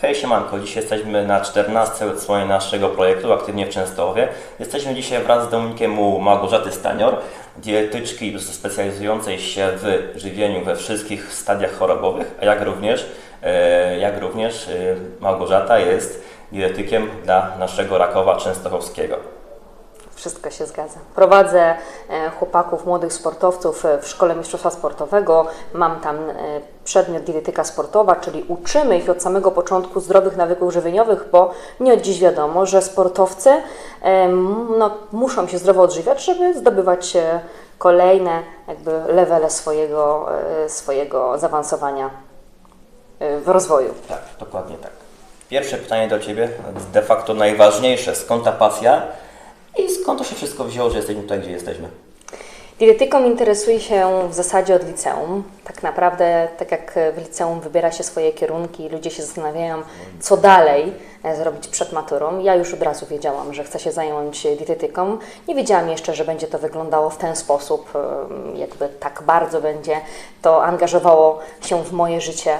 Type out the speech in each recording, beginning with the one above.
Hej siemanko, dzisiaj jesteśmy na 14 odsłonie naszego projektu Aktywnie w Częstochowie. Jesteśmy dzisiaj wraz z Dominikiem u Małgorzaty Stanior, dietetyczki specjalizującej się w żywieniu we wszystkich stadiach chorobowych, a jak również, e, jak również e, Małgorzata jest dietetykiem dla naszego Rakowa Częstochowskiego. Wszystko się zgadza. Prowadzę e, chłopaków, młodych sportowców e, w szkole mistrzostwa sportowego. Mam tam e, przedmiot dietetyka sportowa, czyli uczymy ich od samego początku zdrowych nawyków żywieniowych, bo nie od dziś wiadomo, że sportowcy no, muszą się zdrowo odżywiać, żeby zdobywać kolejne jakby levele swojego, swojego zaawansowania w rozwoju. Tak, dokładnie tak. Pierwsze pytanie do Ciebie, de facto najważniejsze. Skąd ta pasja i skąd to się wszystko wzięło, że jesteśmy tutaj, gdzie jesteśmy? Dietetyką interesuję się w zasadzie od liceum. Tak naprawdę, tak jak w liceum wybiera się swoje kierunki, ludzie się zastanawiają, co dalej e, zrobić przed maturą. Ja już od razu wiedziałam, że chcę się zająć dietetyką. Nie wiedziałam jeszcze, że będzie to wyglądało w ten sposób, em, jakby tak bardzo będzie to angażowało się w moje życie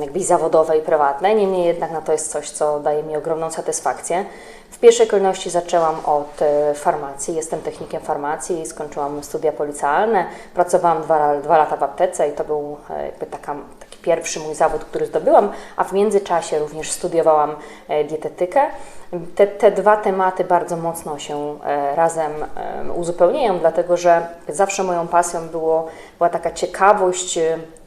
jakby zawodowe i prywatne. Niemniej jednak na to jest coś, co daje mi ogromną satysfakcję. W pierwszej kolejności zaczęłam od e, farmacji. Jestem technikiem farmacji, skończyłam studia policjalne. Pracowałam dwa, dwa lata w aptece i to był e, jakby taka, taki pierwszy mój zawód, który zdobyłam, a w międzyczasie również studiowałam e, dietetykę. Te, te dwa tematy bardzo mocno się razem uzupełniają, dlatego że zawsze moją pasją było, była taka ciekawość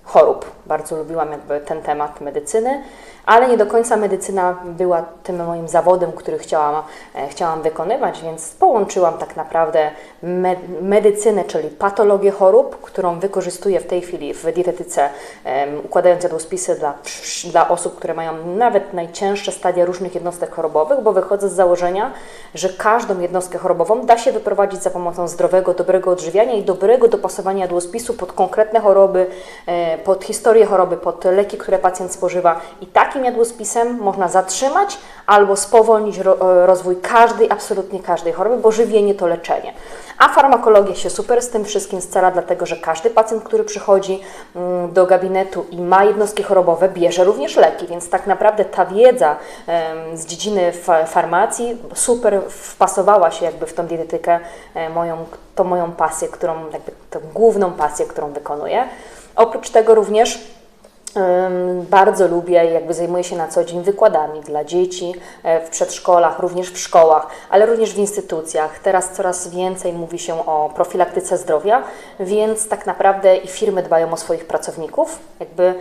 chorób. Bardzo lubiłam jakby ten temat medycyny, ale nie do końca medycyna była tym moim zawodem, który chciałam, e, chciałam wykonywać, więc połączyłam tak naprawdę me, medycynę, czyli patologię chorób, którą wykorzystuję w tej chwili w dietetyce, układając jadłospisy dla, dla osób, które mają nawet najcięższe stadia różnych jednostek chorobowych, bo wychodzę z założenia, że każdą jednostkę chorobową da się wyprowadzić za pomocą zdrowego, dobrego odżywiania i dobrego dopasowania jadłospisu pod konkretne choroby, e, pod historię choroby, pod leki, które pacjent spożywa. I takim jadłospisem można zatrzymać albo spowolnić ro, rozwój każdej, absolutnie każdej choroby, bo żywienie to leczenie. A farmakologia się super z tym wszystkim scala, dlatego że każdy pacjent, który przychodzi mm, do gabinetu i ma jednostki chorobowe, bierze również leki, więc tak naprawdę ta wiedza z dziedziny fa- farmacji super wpasowała się jakby w tą dietetykę, e, moją, tą moją pasję, którą jakby tą główną pasję, którą wykonuję. Oprócz tego również Bardzo lubię, jakby zajmuję się na co dzień wykładami dla dzieci e, w przedszkolach, również w szkołach, ale również w instytucjach. Teraz coraz więcej mówi się o profilaktyce zdrowia, więc tak naprawdę i firmy dbają o swoich pracowników, jakby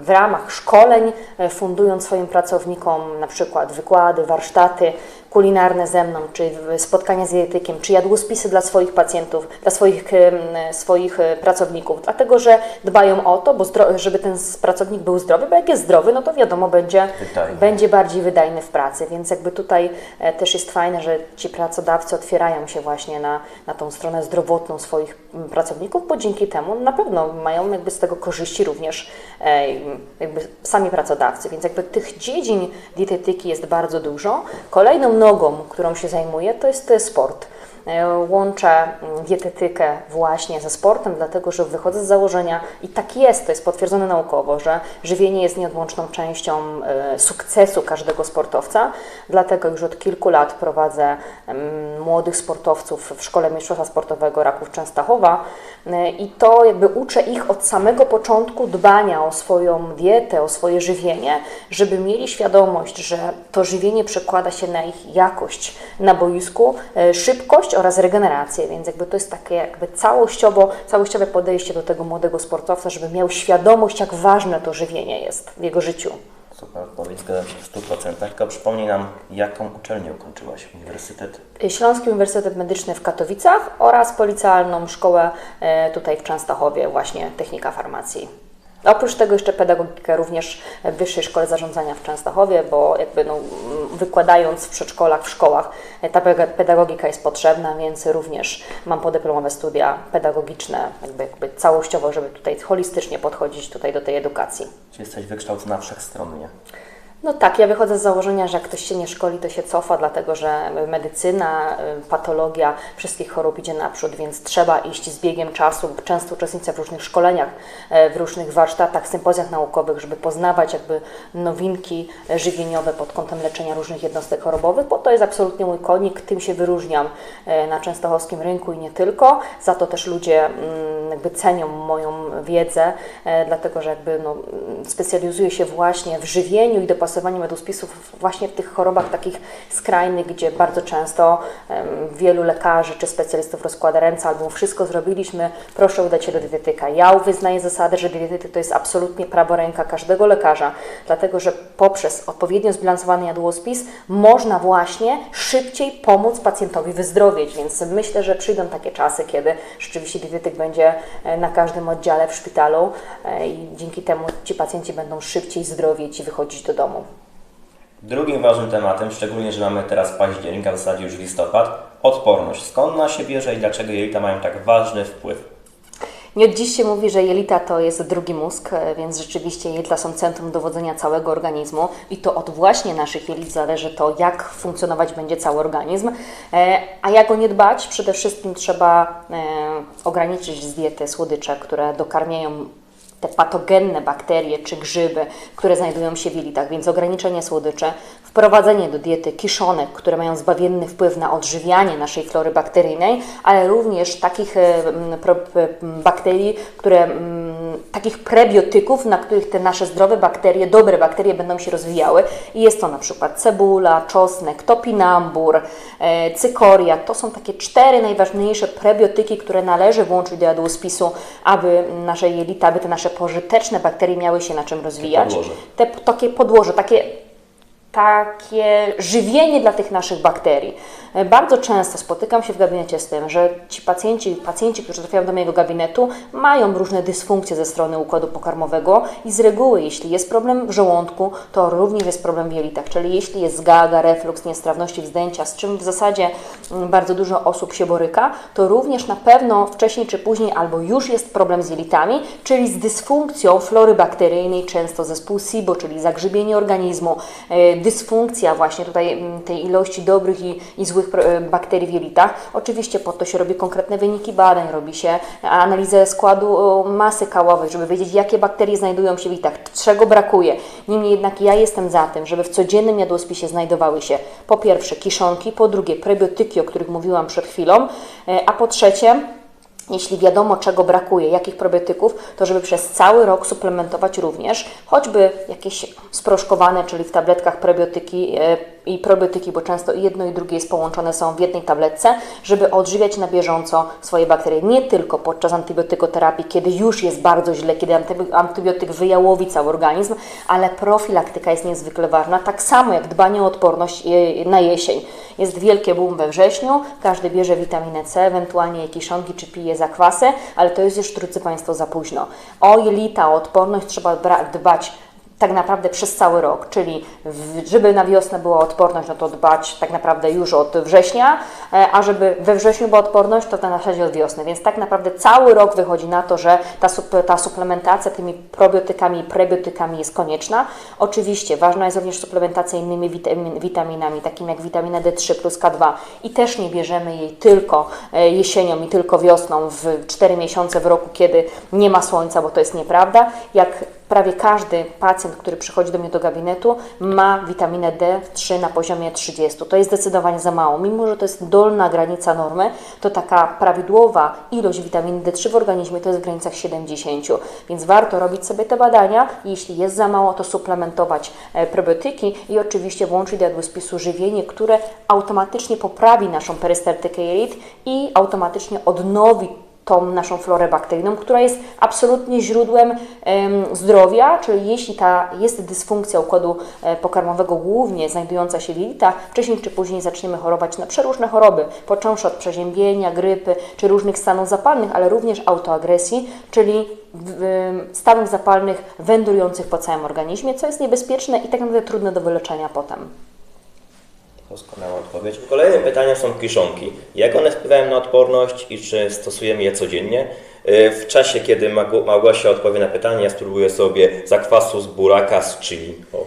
w ramach szkoleń e, fundują swoim pracownikom na przykład wykłady, warsztaty kulinarne ze mną, czy spotkania z dietetykiem, czy jadłospisy dla swoich pacjentów, dla swoich, em, swoich e, pracowników, dlatego że dbają o to, bo żeby ten pracownik był zdrowy, bo jak jest zdrowy, no to wiadomo, będzie, Wydajny. będzie bardziej wydajny w pracy, więc jakby tutaj e, też jest fajne, że ci pracodawcy otwierają się właśnie na, na tą stronę zdrowotną swoich pracowników, bo dzięki temu na pewno mają jakby z tego korzyści również e, jakby sami pracodawcy, więc jakby tych dziedzin dietetyki jest bardzo dużo. Kolejną nogą, którą się zajmuję, to jest sport. E, Łączę mm, dietetykę właśnie ze sportem, dlatego że wychodzę z założenia i tak jest, to jest potwierdzone naukowo, że żywienie jest nieodłączną częścią e, sukcesu każdego sportowca. Dlatego już od kilku lat prowadzę em, młodych sportowców w Szkole Mistrzostwa Sportowego Raków Częstochowa E, i to jakby uczę ich od samego początku dbania o swoją dietę, o swoje żywienie, żeby mieli świadomość, że to żywienie przekłada się na ich jakość na boisku, e, oraz regenerację, więc jakby to jest takie jakby całościowo, całościowe podejście do tego młodego sportowca, żeby miał świadomość, jak ważne to żywienie jest w jego życiu. Super odpowiedź, zgadzam się w 100%. Tylko przypomnij nam, jaką uczelnię ukończyłaś, uniwersytet? Śląski Uniwersytet Medyczny w Katowicach oraz policjalną szkołę e, tutaj w Częstochowie, właśnie technika farmacji. Oprócz tego jeszcze pedagogikę również w Wyższej Szkole Zarządzania w Częstochowie, bo jakby no, wykładając w przedszkolach, w szkołach, e, ta pedagogika jest potrzebna, więc również mam podyplomowe studia pedagogiczne, jakby, jakby całościowo, żeby tutaj holistycznie podchodzić tutaj do tej edukacji. Czy jesteś wykształcona wszechstronnie? No tak, ja wychodzę z założenia, że jak ktoś się nie szkoli, to się cofa, dlatego że medycyna, y, patologia wszystkich chorób idzie naprzód, więc trzeba iść z biegiem czasu. Często uczestniczę w różnych szkoleniach, e, w różnych warsztatach, sympozjach naukowych, żeby poznawać jakby nowinki e, żywieniowe pod kątem leczenia różnych jednostek chorobowych, bo to jest absolutnie mój konik, tym się wyróżniam na częstochowskim rynku i nie tylko. Za to też ludzie mm, jakby cenią moją wiedzę, dlatego że jakby no, mm, specjalizuję się właśnie w żywieniu i dopasowaniu meduspisów właśnie w tych chorobach takich skrajnych, gdzie bardzo często wielu lekarzy czy specjalistów rozkłada ręce albo wszystko zrobiliśmy, proszę udać się do dietetyka. Ja wyznaję zasadę, że dietetyk to jest absolutnie praworęka każdego lekarza, dlatego że poprzez odpowiednio zbilansowany jadłospis można właśnie szybciej pomóc pacjentowi wyzdrowieć, więc myślę, że przyjdą takie czasy, kiedy rzeczywiście dietetyk będzie e, na każdym oddziale w szpitalu e, i dzięki temu ci pacjenci będą szybciej zdrowieć i wychodzić do domu. Drugim ważnym tematem, szczególnie, że mamy teraz październik, a w zasadzie już listopad, odporność. Skąd ona się bierze i dlaczego jelita mają tak ważny wpływ? Nie od dziś się mówi, że jelita to jest drugi mózg, więc rzeczywiście jelita są centrum dowodzenia całego organizmu i to od właśnie naszych jelit zależy to, jak funkcjonować będzie cały organizm. E, A jak o nie dbać? Przede wszystkim trzeba e, ograniczyć z diety słodycze, które dokarmiają te patogenne bakterie czy grzyby, które znajdują się w jelitach, więc ograniczenie słodyczy, wprowadzenie do diety kiszonek, które mają zbawienny wpływ na odżywianie naszej flory bakteryjnej, ale również takich bakterii, które, takich prebiotyków, na których te nasze zdrowe bakterie, dobre bakterie będą się rozwijały. I jest to na przykład cebula, czosnek, topinambur, e, cykoria. To są takie cztery najważniejsze prebiotyki, które należy włączyć do jadłospisu, aby nasze jelita, aby te nasze pożyteczne bakterie miały się na czym rozwijać. podłoże. Te takie podłoże, takie takie żywienie dla tych naszych bakterii. E, Bardzo często spotykam się w gabinecie z tym, że ci pacjenci, pacjenci, którzy trafiają do mojego gabinetu, mają różne dysfunkcje ze strony układu pokarmowego i z reguły, jeśli jest problem w żołądku, to również jest problem w jelitach, czyli jeśli jest zgaga, refluks, niestrawności wzdęcia, z czym w zasadzie mm, bardzo dużo osób się boryka, to również na pewno wcześniej czy później albo już jest problem z jelitami, czyli z dysfunkcją flory bakteryjnej, często zespół SIBO, czyli zagrzybienie organizmu, e, dysfunkcja właśnie tutaj mm, tej ilości dobrych i, i złych e, bakterii w jelitach. Oczywiście po to się robi konkretne wyniki badań, robi się analizę składu e, masy kałowej, żeby wiedzieć, jakie bakterie znajdują się w jelitach, czego brakuje. Niemniej jednak ja jestem za tym, żeby w codziennym jadłospisie znajdowały się po pierwsze kiszonki, po drugie prebiotyki, o których mówiłam przed chwilą, e, a po trzecie jeśli wiadomo, czego brakuje, jakich probiotyków, to żeby przez cały rok suplementować również choćby jakieś sproszkowane, czyli w tabletkach prebiotyki e, i probiotyki, bo często jedno i drugie jest połączone są w jednej tabletce, żeby odżywiać na bieżąco swoje bakterie. Nie tylko podczas antybiotykoterapii, kiedy już jest bardzo źle, kiedy antybi- antybiotyk wyjałowi cały organizm, ale profilaktyka jest niezwykle ważna, tak samo jak dbanie o odporność e, na jesień. Jest wielkie boom we wrześniu, każdy bierze witaminę C, ewentualnie je kiszonki czy pije zakwasy, ale to jest już, drodzy Państwo, za późno. O jelita, o odporność trzeba dbać tak naprawdę przez cały rok, czyli żeby na wiosnę była odporność, no to dbać tak naprawdę już od września, e, a żeby we wrześniu była odporność, to na zasadzie od wiosny. Więc tak naprawdę cały rok wychodzi na to, że ta, ta suplementacja tymi probiotykami i prebiotykami jest konieczna. Oczywiście ważna jest również suplementacja innymi witamin, witaminami, takimi jak witamina D3 plus K2 i też nie bierzemy jej tylko e, jesienią i tylko wiosną w 4 miesiące w roku, kiedy nie ma słońca, bo to jest nieprawda. Jak prawie każdy pacjent, który przychodzi do mnie do gabinetu, ma witaminę D3 na poziomie 30. To jest zdecydowanie za mało. Mimo, że to jest dolna granica normy, to taka prawidłowa ilość witaminy D3 w organizmie to jest w granicach 70. Więc warto robić sobie te badania jeśli jest za mało, to suplementować e, probiotyki i oczywiście włączyć do jadłospisu żywienie, które automatycznie poprawi naszą perystaltykę jelit i automatycznie odnowi tą naszą florę bakteryjną, która jest absolutnie źródłem em, zdrowia, czyli jeśli ta jest dysfunkcja układu e, pokarmowego, głównie znajdująca się w jelitach, wcześniej czy później zaczniemy chorować na przeróżne choroby, począwszy od przeziębienia, grypy czy różnych stanów zapalnych, ale również autoagresji, czyli stanów zapalnych wędrujących po całym organizmie, co jest niebezpieczne i tak naprawdę trudne do wyleczenia potem. Doskonała odpowiedź. Kolejnym pytaniem są kiszonki. Jak one wpływają na odporność i czy stosujemy je codziennie? Yy, W czasie, kiedy Małgosia odpowie na pytanie, ja spróbuję sobie zakwasu z buraka z chili. O.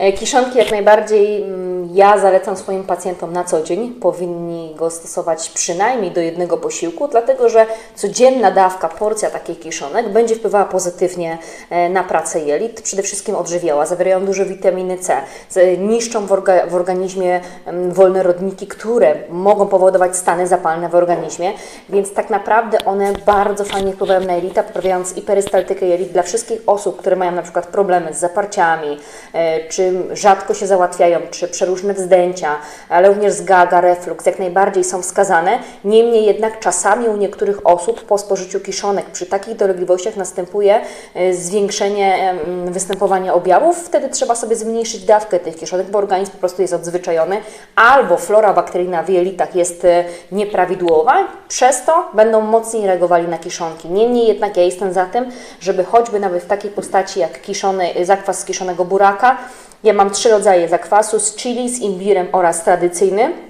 E, Kiszonki jak najbardziej mm, ja zalecam swoim pacjentom na co dzień. Powinni go stosować przynajmniej do jednego posiłku, dlatego że codzienna dawka, porcja takich kiszonek będzie wpływała pozytywnie e, na pracę jelit. Przede wszystkim odżywiała, zawierają dużo witaminy C, z- niszczą w, orga, w organizmie em, wolne rodniki, które mogą powodować stany zapalne w organizmie, więc tak naprawdę one bardzo fajnie wpływają na jelita, poprawiając i perystaltykę jelit dla wszystkich osób, które mają na przykład problemy z zaparciami, e, czy rzadko się załatwiają, czy przeróżne wzdęcia, ale również zgaga, reflux, jak najbardziej są wskazane. Niemniej jednak czasami u niektórych osób po spożyciu kiszonek przy takich dolegliwościach następuje e, zwiększenie em, występowania objawów. Wtedy trzeba sobie zmniejszyć dawkę tych kiszonek, bo organizm po prostu jest odzwyczajony, albo flora bakteryjna w jelitach jest e, nieprawidłowa, przez to będą mocniej reagowali na kiszonki. Niemniej jednak ja jestem za tym, żeby choćby nawet w takiej postaci jak kiszony, zakwas z kiszonego buraka, ja mam trzy rodzaje zakwasu z chili, z imbirem oraz tradycyjny.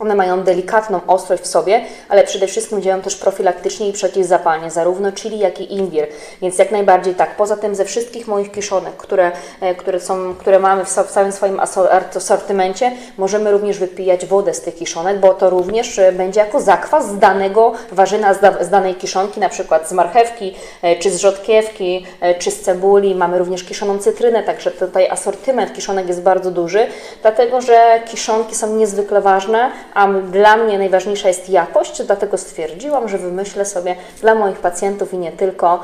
One mają delikatną ostrość w sobie, ale przede wszystkim działają też profilaktycznie i przeciwzapalnie, zarówno chili, jak i imbir. Więc jak najbardziej tak. Poza tym ze wszystkich moich kiszonek, które, e, które, są, które mamy w, całym swoim aso- asortymencie, możemy również wypijać wodę z tych kiszonek, bo to również e, będzie jako zakwas z danego warzyna, z, da, z danej kiszonki, na przykład z marchewki, e, czy z rzodkiewki, czy z cebuli. Mamy również kiszoną cytrynę, także tutaj asortyment kiszonek jest bardzo duży, dlatego że kiszonki są niezwykle ważne, a dla mnie najważniejsza jest jakość, dlatego stwierdziłam, że wymyślę sobie dla moich pacjentów i nie tylko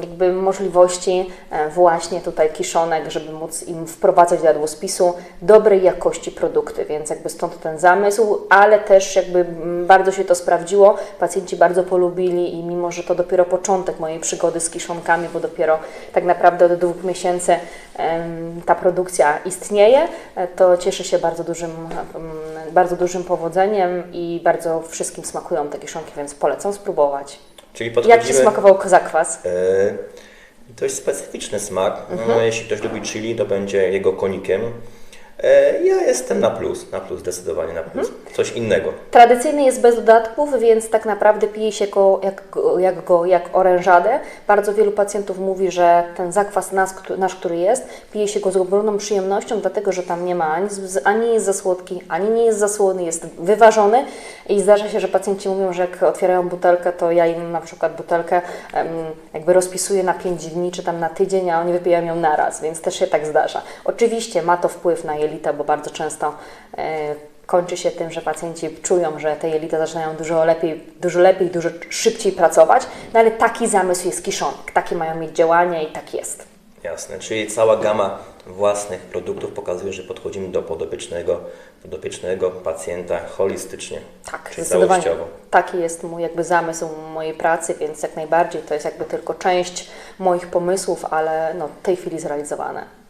jakby możliwości e, właśnie tutaj kiszonek, żeby móc im wprowadzać do jadłospisu dobrej jakości produkty, więc jakby stąd ten zamysł, ale też jakby mm, bardzo się to sprawdziło, pacjenci bardzo polubili i mimo, że to dopiero początek mojej przygody z kiszonkami, bo dopiero tak naprawdę od dwóch miesięcy ta produkcja istnieje, e, to cieszę się bardzo dużym, bardzo dużym powodzeniem i bardzo wszystkim smakują te kiszonki, więc polecam spróbować. Czyli Jak Ci smakował zakwas? E, dość specyficzny smak. Mhm. No, jeśli ktoś lubi chili, to będzie jego konikiem. E, ja jestem na plus, na plus, zdecydowanie na plus. Mhm. Coś innego. Tradycyjny jest bez dodatków, więc tak naprawdę pije się go jak, jak, go, jak orężadę. Bardzo wielu pacjentów mówi, że ten zakwas nas, nasz, który jest, pije się go z ogromną przyjemnością, dlatego że tam nie ma ani, ani jest za słodki, ani nie jest za słony, jest wyważony i zdarza się, że pacjenci mówią, że jak otwierają butelkę, to ja im na przykład butelkę jakby rozpisuję na 5 dni czy tam na tydzień, a oni wypijają ją naraz, więc też się tak zdarza. Oczywiście ma to wpływ na jelita, bo bardzo często e, kończy się tym, że pacjenci czują, że te jelita zaczynają dużo lepiej, dużo lepiej, dużo szybciej pracować, no ale taki zamysł jest kiszonek, takie mają mieć działania i tak jest. Jasne, czyli cała gama własnych produktów pokazuje, że podchodzimy do podopiecznego, podopiecznego pacjenta holistycznie. Tak, czyli całościowo. Taki jest mój jakby zamysł mojej pracy, więc jak najbardziej to jest jakby tylko część moich pomysłów, ale no, w tej chwili zrealizowane.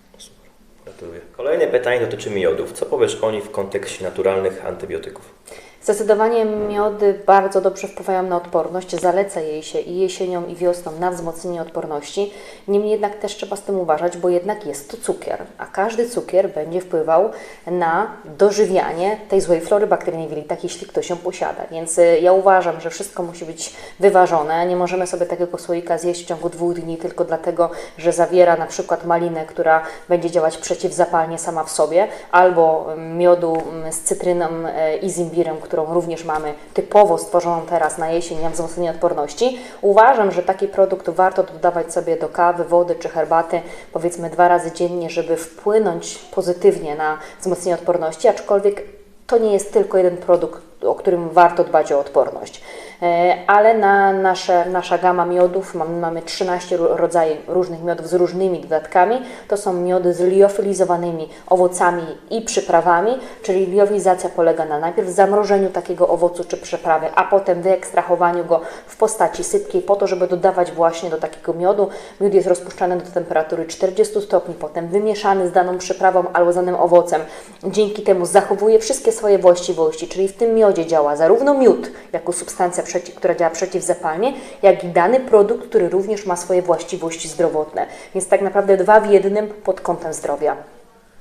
Kolejne pytanie dotyczy miodów. Co powiesz o nich w kontekście naturalnych antybiotyków? Zdecydowanie miody bardzo dobrze wpływają na odporność, zaleca jej się i jesienią i wiosną na wzmocnienie odporności. Niemniej jednak też trzeba z tym uważać, bo jednak jest to cukier, a każdy cukier będzie wpływał na dożywianie tej złej flory bakteryjnej w jelitach, jeśli ktoś ją posiada. Więc y, ja uważam, że wszystko musi być wyważone. Nie możemy sobie takiego słoika zjeść w ciągu dwóch dni tylko dlatego, że zawiera na przykład malinę, która będzie działać przeciwzapalnie sama w sobie, albo mm, miodu mm, z cytryną e, i z imbirem, którą również mamy typowo stworzoną teraz na jesień na wzmocnienie odporności. Uważam, że taki produkt warto dodawać sobie do kawy, wody czy herbaty powiedzmy dwa razy dziennie, żeby wpłynąć pozytywnie na wzmocnienie odporności, aczkolwiek to nie jest tylko jeden produkt, o którym warto dbać o odporność. E, Ale na nasze, nasza gama miodów, mamy, mamy 13 ro- rodzajów różnych miodów z różnymi dodatkami. To są miody z liofilizowanymi owocami i przyprawami, czyli liofilizacja polega na najpierw zamrożeniu takiego owocu czy przyprawy, a potem wyekstrahowaniu go w postaci sypkiej po to, żeby dodawać właśnie do takiego miodu. Miód jest rozpuszczany do temperatury 40 stopni, potem wymieszany z daną przyprawą albo z danym owocem. Dzięki temu zachowuje wszystkie swoje właściwości, czyli w tym miodzie działa zarówno miód jako substancja, która działa przeciwzapalnie, jak i dany produkt, który również ma swoje właściwości zdrowotne. Więc tak naprawdę dwa w jednym pod kątem zdrowia.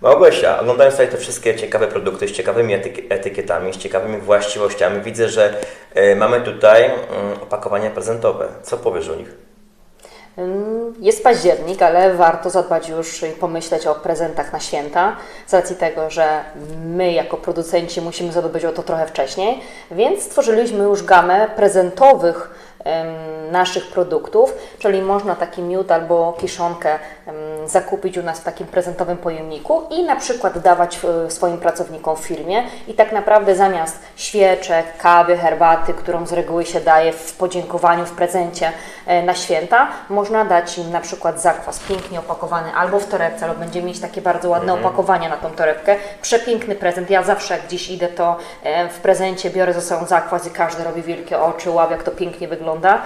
Małgosia, oglądając tutaj te wszystkie ciekawe produkty z ciekawymi etyki- etykietami, z ciekawymi właściwościami, widzę, że e, mamy tutaj mm, opakowania prezentowe. Co powiesz o nich? Jest październik, ale warto zadbać już i pomyśleć o prezentach na święta, z racji tego, że my jako producenci musimy zadbać o to trochę wcześniej, więc stworzyliśmy już gamę prezentowych naszych produktów, czyli można taki miód albo kiszonkę zakupić u nas w takim prezentowym pojemniku i na przykład dawać e, swoim pracownikom w firmie i tak naprawdę zamiast świeczek, kawy, herbaty, którą z reguły się daje w podziękowaniu, w prezencie e, na święta, można dać im na przykład zakwas pięknie opakowany albo w torebce, albo będzie mieć takie bardzo ładne opakowanie na tą torebkę. Przepiękny prezent. Ja zawsze jak gdzieś idę, to e, w prezencie biorę ze sobą zakwas i każdy robi wielkie oczy, ław, jak to pięknie wygląda.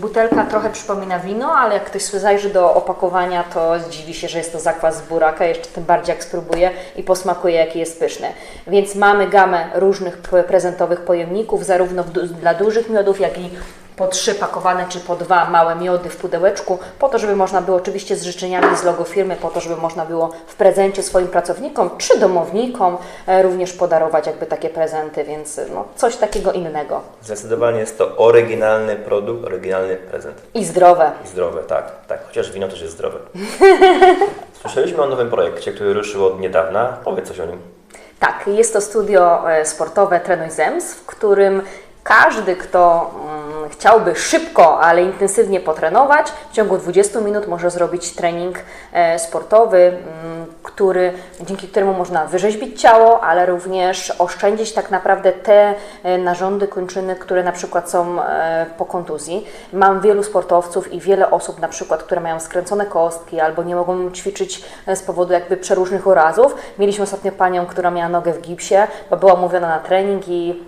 Butelka trochę przypomina wino, ale jak ktoś zajrzy do opakowania, to zdziwi się, że jest to zakwas z buraka, jeszcze tym bardziej jak spróbuje i posmakuje, jaki jest pyszny. Więc mamy gamę różnych prezentowych pojemników, zarówno dla dużych miodów, jak i po trzy pakowane czy po dwa małe miody w pudełeczku, po to, żeby można było oczywiście z życzeniami z logo firmy, po to, żeby można było w prezencie swoim pracownikom czy domownikom e, również podarować jakby takie prezenty, więc e, no, coś takiego innego. Zdecydowanie jest to oryginalny produkt, oryginalny prezent. I zdrowe. I zdrowe, tak, tak. Chociaż wino też jest zdrowe. Słyszeliśmy o nowym projekcie, który ruszył od niedawna. Powiedz coś o nim. Tak, jest to studio e, sportowe Trenuj Zems, w którym każdy, kto chciałby szybko, ale intensywnie potrenować, w ciągu 20 minut może zrobić trening e, sportowy, mm, który, dzięki któremu można wyrzeźbić ciało, ale również oszczędzić tak naprawdę te e, narządy kończyny, które na przykład są e, po kontuzji. Mam wielu sportowców i wiele osób na przykład, które mają skręcone kostki albo nie mogą ćwiczyć e, z powodu jakby przeróżnych urazów. Mieliśmy ostatnio panią, która miała nogę w gipsie, bo była umówiona na trening i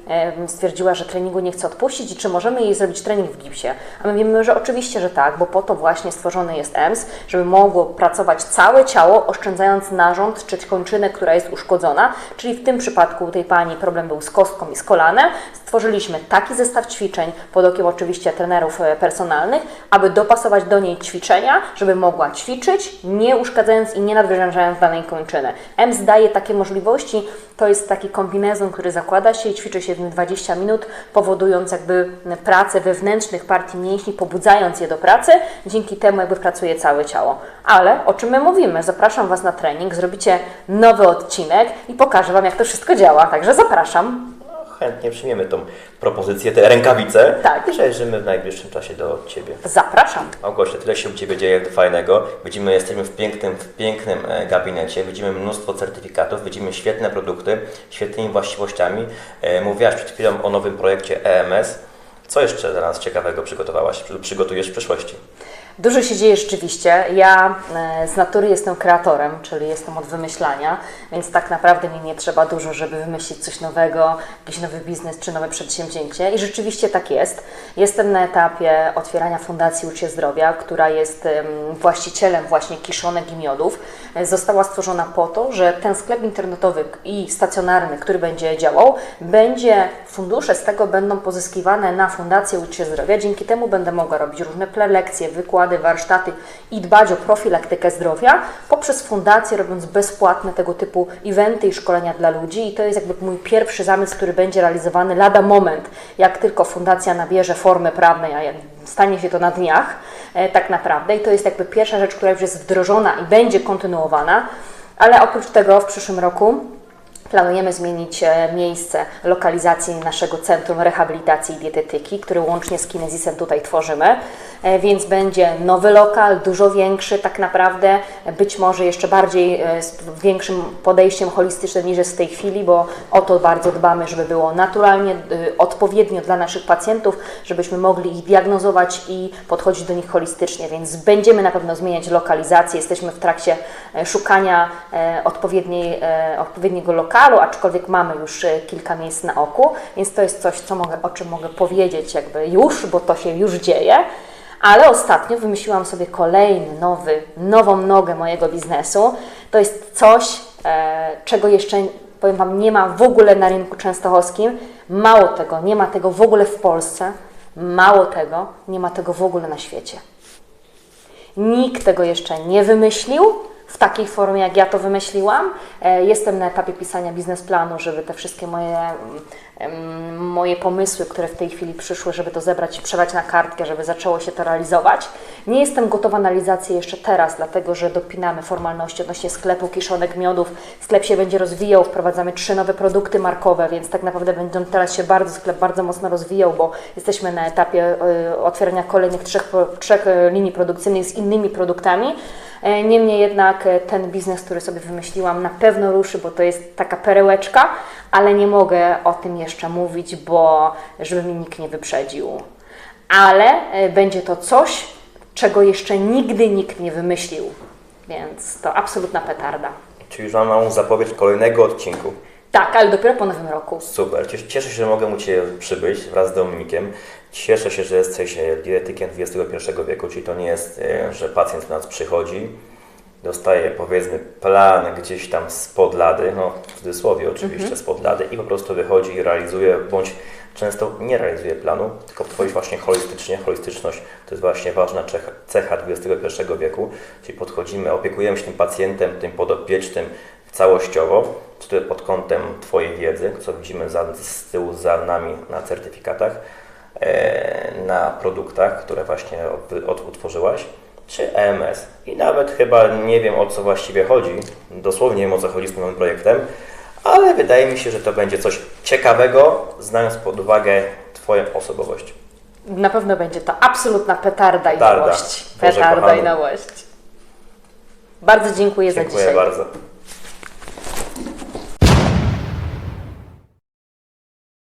stwierdziła, że treningu nie chce odpuścić i czy możemy jej zrobić trening w gipsie. A my wiemy, że oczywiście, że tak, bo po to właśnie stworzony jest EMS, żeby mogło pracować całe ciało, oszczędzając narząd czy kończynę, która jest uszkodzona. Czyli w tym przypadku tej pani problem był z kostką i z kolanem. Stworzyliśmy taki zestaw ćwiczeń pod okiem oczywiście trenerów e, personalnych, aby dopasować do niej ćwiczenia, żeby mogła ćwiczyć, nie uszkadzając i nie nadwyrężając danej kończyny. EMS daje takie możliwości, to jest taki kombinezon, który zakłada się i ćwiczy się w nim 20 minut, powodując jakby pracę wewnętrznych partii mięśni, pobudzając je do pracy, dzięki temu jakby pracuje całe ciało. Ale o czym my mówimy? Zapraszam Was na trening, zrobicie nowy odcinek i pokażę Wam, jak to wszystko działa, także zapraszam. Chętnie przyjmiemy tą propozycję, te rękawice. Tak. Przejrzymy w najbliższym czasie do Ciebie. Zapraszam. Małgosia, tyle się u Ciebie dzieje fajnego. Widzimy, jesteśmy w pięknym, w pięknym e, gabinecie, widzimy mnóstwo certyfikatów, widzimy świetne produkty, świetnymi właściwościami. E, Mówiłaś przed chwilą o nowym projekcie EMS. Co jeszcze dla nas ciekawego przygotowałaś, przygotujesz w przyszłości? Dużo się dzieje rzeczywiście. Ja e, z natury jestem kreatorem, czyli jestem od wymyślania, więc tak naprawdę mi nie trzeba dużo, żeby wymyślić coś nowego, jakiś nowy biznes czy nowe przedsięwzięcie. I rzeczywiście tak jest. Jestem na etapie otwierania Fundacji Ucie Zdrowia, która jest em, właścicielem właśnie kiszonek i miodów. Została stworzona po to, że ten sklep internetowy i stacjonarny, który będzie działał, będzie, fundusze z tego będą pozyskiwane na Fundację Ucie Zdrowia. Dzięki temu będę mogła robić różne prelekcje, wykłady, warsztaty i dbać o profilaktykę zdrowia poprzez fundację, robiąc bezpłatne tego typu eventy i szkolenia dla ludzi. I to jest jakby mój pierwszy zamysł, który będzie realizowany lada moment, jak tylko fundacja nabierze formy prawnej, a stanie się to na dniach e, tak naprawdę. I to jest jakby pierwsza rzecz, która już jest wdrożona i będzie kontynuowana. Ale oprócz tego w przyszłym roku Planujemy zmienić e, miejsce lokalizacji naszego Centrum Rehabilitacji i Dietetyki, który łącznie z Kinezisem tutaj tworzymy, więc będzie nowy lokal, dużo większy tak naprawdę, e, być może jeszcze bardziej e, z większym podejściem holistycznym niż jest w tej chwili, bo o to bardzo dbamy, żeby było naturalnie, y, odpowiednio dla naszych pacjentów, żebyśmy mogli ich diagnozować i podchodzić do nich holistycznie, więc będziemy na pewno zmieniać lokalizację, jesteśmy w trakcie e, szukania e, odpowiedniej, e, odpowiedniego lokalu, aczkolwiek mamy już e, kilka miejsc na oku, więc to jest coś, co mogę, o czym mogę powiedzieć jakby już, bo to się już dzieje. Ale ostatnio wymyśliłam sobie kolejny, nowy, nową nogę mojego biznesu. To jest coś, e, czego jeszcze, powiem Wam, nie ma w ogóle na rynku częstochowskim. Mało tego, nie ma tego w ogóle w Polsce. Mało tego, nie ma tego w ogóle na świecie. Nikt tego jeszcze nie wymyślił. W takiej formie, jak ja to wymyśliłam. E, Jestem na etapie pisania biznesplanu, żeby te wszystkie moje, moje pomysły, które w tej chwili przyszły, żeby to zebrać i przelać na kartkę, żeby zaczęło się to realizować. Nie jestem gotowa na realizację jeszcze teraz, dlatego że dopinamy formalności odnośnie sklepu kiszonek miodów. Sklep się będzie rozwijał, wprowadzamy trzy nowe produkty markowe, więc tak naprawdę będzie teraz się bardzo sklep bardzo mocno rozwijał, bo jesteśmy na etapie y, otwierania kolejnych trzech, trzech y, linii produkcyjnych z innymi produktami. E, Niemniej jednak e, ten biznes, który sobie wymyśliłam, na pewno ruszy, bo to jest taka perełeczka, ale nie mogę o tym jeszcze mówić, bo żeby mi nikt nie wyprzedził. Ale e, będzie to coś, czego jeszcze nigdy nikt nie wymyślił. Więc to absolutna petarda. Czyli już mam małą zapowiedź kolejnego odcinku. Tak, ale dopiero po nowym roku. Super. Cies- Cieszę się, że mogę u Ciebie przybyć wraz z Dominikiem. Cieszę się, że jesteś e, dietetykiem XXI wieku, czyli to nie jest, e, że pacjent do nas przychodzi, dostaje powiedzmy plan gdzieś tam spod lady, no w cudzysłowie oczywiście spod lady i po prostu wychodzi i realizuje, bądź często nie realizuje planu, tylko podchodzi właśnie holistycznie. Holistyczność to jest właśnie ważna cecha, XXI wieku, czyli podchodzimy, opiekujemy się tym pacjentem, tym podopiecznym całościowo, czy to pod kątem Twojej wiedzy, co widzimy za, z tyłu za nami na certyfikatach, na produktach, które właśnie utworzyłaś, czy EMS. I nawet chyba nie wiem o co właściwie chodzi, dosłownie nie wiem o co chodzi z tym nowym projektem, ale wydaje mi się, że to będzie coś ciekawego, znając pod uwagę Twoją osobowość. Na pewno będzie to absolutna petarda i nowość. Boże Petarda kochany. i nowość. Bardzo dziękuję za Dziękuję dzisiaj. bardzo.